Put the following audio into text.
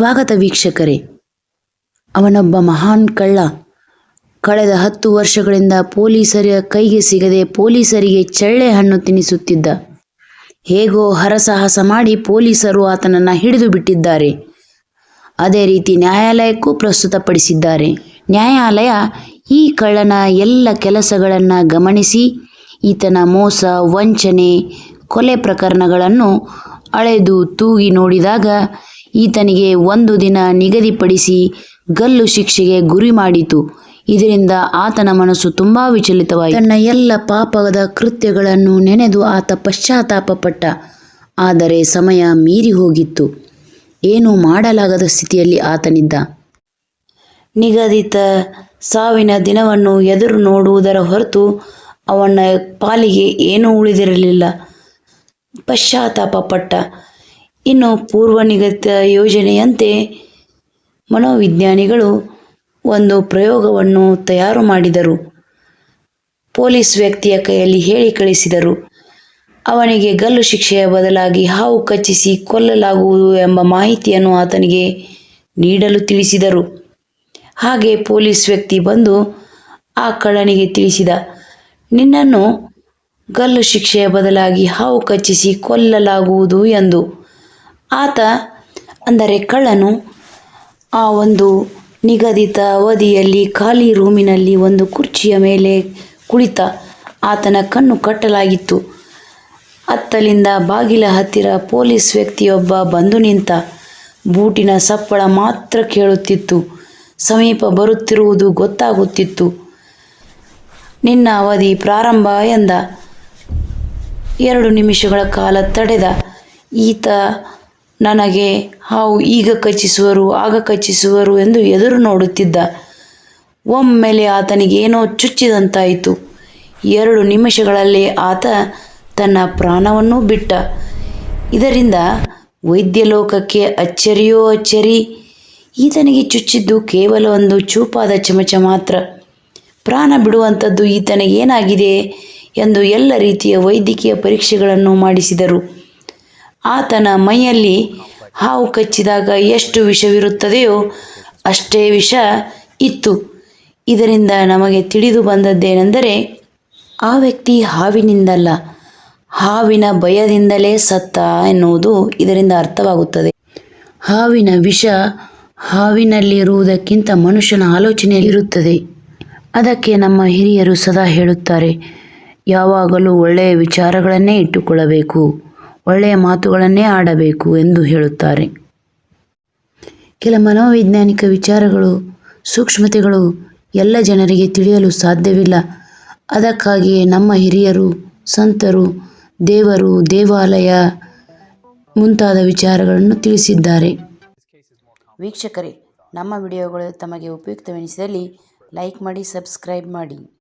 ಸ್ವಾಗತ ವೀಕ್ಷಕರೇ. ಅವನೊಬ್ಬ ಮಹಾನ್ ಕಳ್ಳ. ಕಳೆದ ಹತ್ತು ವರ್ಷಗಳಿಂದ ಪೊಲೀಸರ ಕೈಗೆ ಸಿಗದೆ ಪೊಲೀಸರಿಗೆ ಚಳ್ಳೆ ಹಣ್ಣು ತಿನ್ನಿಸುತ್ತಿದ್ದ ಹೇಗೋ ಹರಸಾಹಸ ಮಾಡಿ ಪೊಲೀಸರು ಆತನನ್ನು ಹಿಡಿದು ಬಿಟ್ಟಿದ್ದಾರೆ. ಅದೇ ರೀತಿ ನ್ಯಾಯಾಲಯಕ್ಕೂ ಪ್ರಸ್ತುತಪಡಿಸಿದ್ದಾರೆ. ನ್ಯಾಯಾಲಯ ಈ ಕಳ್ಳನ ಎಲ್ಲ ಕೆಲಸಗಳನ್ನು ಗಮನಿಸಿ, ಈತನ ಮೋಸ, ವಂಚನೆ, ಕೊಲೆ ಪ್ರಕರಣಗಳನ್ನು ಅಳೆದು ತೂಗಿ ನೋಡಿದಾಗ ಈತನಿಗೆ ಒಂದು ದಿನ ನಿಗದಿಪಡಿಸಿ ಗಲ್ಲು ಶಿಕ್ಷೆಗೆ ಗುರಿ ಮಾಡಿತು. ಇದರಿಂದ ಆತನ ಮನಸ್ಸು ತುಂಬಾ ವಿಚಲಿತವಾಯಿತು. ತನ್ನ ಎಲ್ಲ ಪಾಪದ ಕೃತ್ಯಗಳನ್ನು ನೆನೆದು ಆತ ಪಶ್ಚಾತ್ತಾಪ ಪಟ್ಟ ಆದರೆ ಸಮಯ ಮೀರಿ ಹೋಗಿತ್ತು. ಏನೂ ಮಾಡಲಾಗದ ಸ್ಥಿತಿಯಲ್ಲಿ ಆತನಿದ್ದ. ನಿಗದಿತ ಸಾವಿನ ದಿನವನ್ನು ಎದುರು ನೋಡುವುದರ ಹೊರತು ಅವನ ಪಾಲಿಗೆ ಏನೂ ಉಳಿದಿರಲಿಲ್ಲ. ಪಶ್ಚಾತ್ತಾಪ ಪಟ್ಟ ಇನ್ನು ಪೂರ್ವನಿಗದಿತ ಯೋಜನೆಯಂತೆ ಮನೋವಿಜ್ಞಾನಿಗಳು ಒಂದು ಪ್ರಯೋಗವನ್ನು ತಯಾರು ಮಾಡಿದರು. ಪೊಲೀಸ್ ವ್ಯಕ್ತಿಯ ಕೈಯಲ್ಲಿ ಹೇಳಿ ಕಳಿಸಿದರು. ಅವನಿಗೆ ಗಲ್ಲು ಶಿಕ್ಷೆಯ ಬದಲಾಗಿ ಹಾವು ಕಚ್ಚಿಸಿ ಕೊಲ್ಲಲಾಗುವುದು ಎಂಬ ಮಾಹಿತಿಯನ್ನು ಆತನಿಗೆ ನೀಡಲು ತಿಳಿಸಿದರು. ಹಾಗೆ ಪೊಲೀಸ್ ವ್ಯಕ್ತಿ ಬಂದು ಆ ಕಳ್ಳನಿಗೆ ತಿಳಿಸಿದ, ನಿನ್ನನ್ನು ಗಲ್ಲು ಶಿಕ್ಷೆಯ ಬದಲಾಗಿ ಹಾವು ಕಚ್ಚಿಸಿ ಕೊಲ್ಲಲಾಗುವುದು ಎಂದು ಆತ ಅಂದರೆ ಕಳ್ಳನು. ಆ ಒಂದು ನಿಗದಿತ ಅವಧಿಯಲ್ಲಿ ಖಾಲಿ ರೂಮಿನಲ್ಲಿ ಒಂದು ಕುರ್ಚಿಯ ಮೇಲೆ ಕುಳಿತ ಆತನ ಕಣ್ಣು ಕಟ್ಟಲಾಗಿತ್ತು. ಅತ್ತಲಿಂದ ಬಾಗಿಲ ಹತ್ತಿರ ಪೊಲೀಸ್ ವ್ಯಕ್ತಿಯೊಬ್ಬ ಬಂದು ನಿಂತ ಬೂಟಿನ ಸಪ್ಪಳ ಮಾತ್ರ ಕೇಳುತ್ತಿತ್ತು. ಸಮೀಪ ಬರುತ್ತಿರುವುದು ಗೊತ್ತಾಗುತ್ತಿತ್ತು. ನಿನ್ನ ಅವಧಿ ಪ್ರಾರಂಭ ಎಂದ. ಎರಡು ನಿಮಿಷಗಳ ಕಾಲ ತಡೆದ. ಈತ ನನಗೆ ಹಾವು ಈಗ ಕಚ್ಚಿಸುವರು, ಆಗ ಕಚ್ಚಿಸುವರು ಎಂದು ಎದುರು ನೋಡುತ್ತಿದ್ದ. ಒಮ್ಮೆಲೆ ಆತನಿಗೇನೋ ಚುಚ್ಚಿದಂತಾಯಿತು. ಎರಡು ನಿಮಿಷಗಳಲ್ಲಿ ಆತ ತನ್ನ ಪ್ರಾಣವನ್ನೂ ಬಿಟ್ಟ. ಇದರಿಂದ ವೈದ್ಯಲೋಕಕ್ಕೆ ಅಚ್ಚರಿಯೋ ಅಚ್ಚರಿ, ಈತನಿಗೆ ಚುಚ್ಚಿದ್ದು ಕೇವಲ ಒಂದು ಚೂಪಾದ ಚಮಚ ಮಾತ್ರ. ಪ್ರಾಣ ಬಿಡುವಂಥದ್ದು ಈತನಿಗೇನಾಗಿದೆ ಎಂದು ಎಲ್ಲ ರೀತಿಯ ವೈದ್ಯಕೀಯ ಪರೀಕ್ಷೆಗಳನ್ನು ಮಾಡಿಸಿದರು. ಆತನ ಮೈಯಲ್ಲಿ ಹಾವು ಕಚ್ಚಿದಾಗ ಎಷ್ಟು ವಿಷವಿರುತ್ತದೆಯೋ ಅಷ್ಟೇ ವಿಷ ಇತ್ತು. ಇದರಿಂದ ನಮಗೆ ತಿಳಿದು ಬಂದದ್ದೇನೆಂದರೆ, ಆ ವ್ಯಕ್ತಿ ಹಾವಿನಿಂದಲ್ಲ, ಹಾವಿನ ಭಯದಿಂದಲೇ ಸತ್ತ ಎನ್ನುವುದು ಇದರಿಂದ ಅರ್ಥವಾಗುತ್ತದೆ. ಹಾವಿನ ವಿಷ ಹಾವಿನಲ್ಲಿರುವುದಕ್ಕಿಂತ ಮನುಷ್ಯನ ಆಲೋಚನೆಯಲ್ಲಿರುತ್ತದೆ. ಅದಕ್ಕೆ ನಮ್ಮ ಹಿರಿಯರು ಸದಾ ಹೇಳುತ್ತಾರೆ, ಯಾವಾಗಲೂ ಒಳ್ಳೆಯ ವಿಚಾರಗಳನ್ನೇ ಇಟ್ಟುಕೊಳ್ಳಬೇಕು. ಒಳ್ಳೆಯ ಮಾತುಗಳನ್ನೇ ಆಡಬೇಕು ಎಂದು ಹೇಳುತ್ತಾರೆ. ಕೆಲ ಮನೋವೈಜ್ಞಾನಿಕ ವಿಚಾರಗಳು, ಸೂಕ್ಷ್ಮತೆಗಳು ಎಲ್ಲ ಜನರಿಗೆ ತಿಳಿಯಲು ಸಾಧ್ಯವಿಲ್ಲ. ಅದಕ್ಕಾಗಿಯೇ ನಮ್ಮ ಹಿರಿಯರು, ಸಂತರು, ದೇವರು, ದೇವಾಲಯ ಮುಂತಾದ ವಿಚಾರಗಳನ್ನು ತಿಳಿಸಿದ್ದಾರೆ. ವೀಕ್ಷಕರೇ, ನಮ್ಮ ವಿಡಿಯೋಗಳು ತಮಗೆ ಉಪಯುಕ್ತವೆನಿಸಿದಲ್ಲಿ ಲೈಕ್ ಮಾಡಿ, ಸಬ್ಸ್ಕ್ರೈಬ್ ಮಾಡಿ.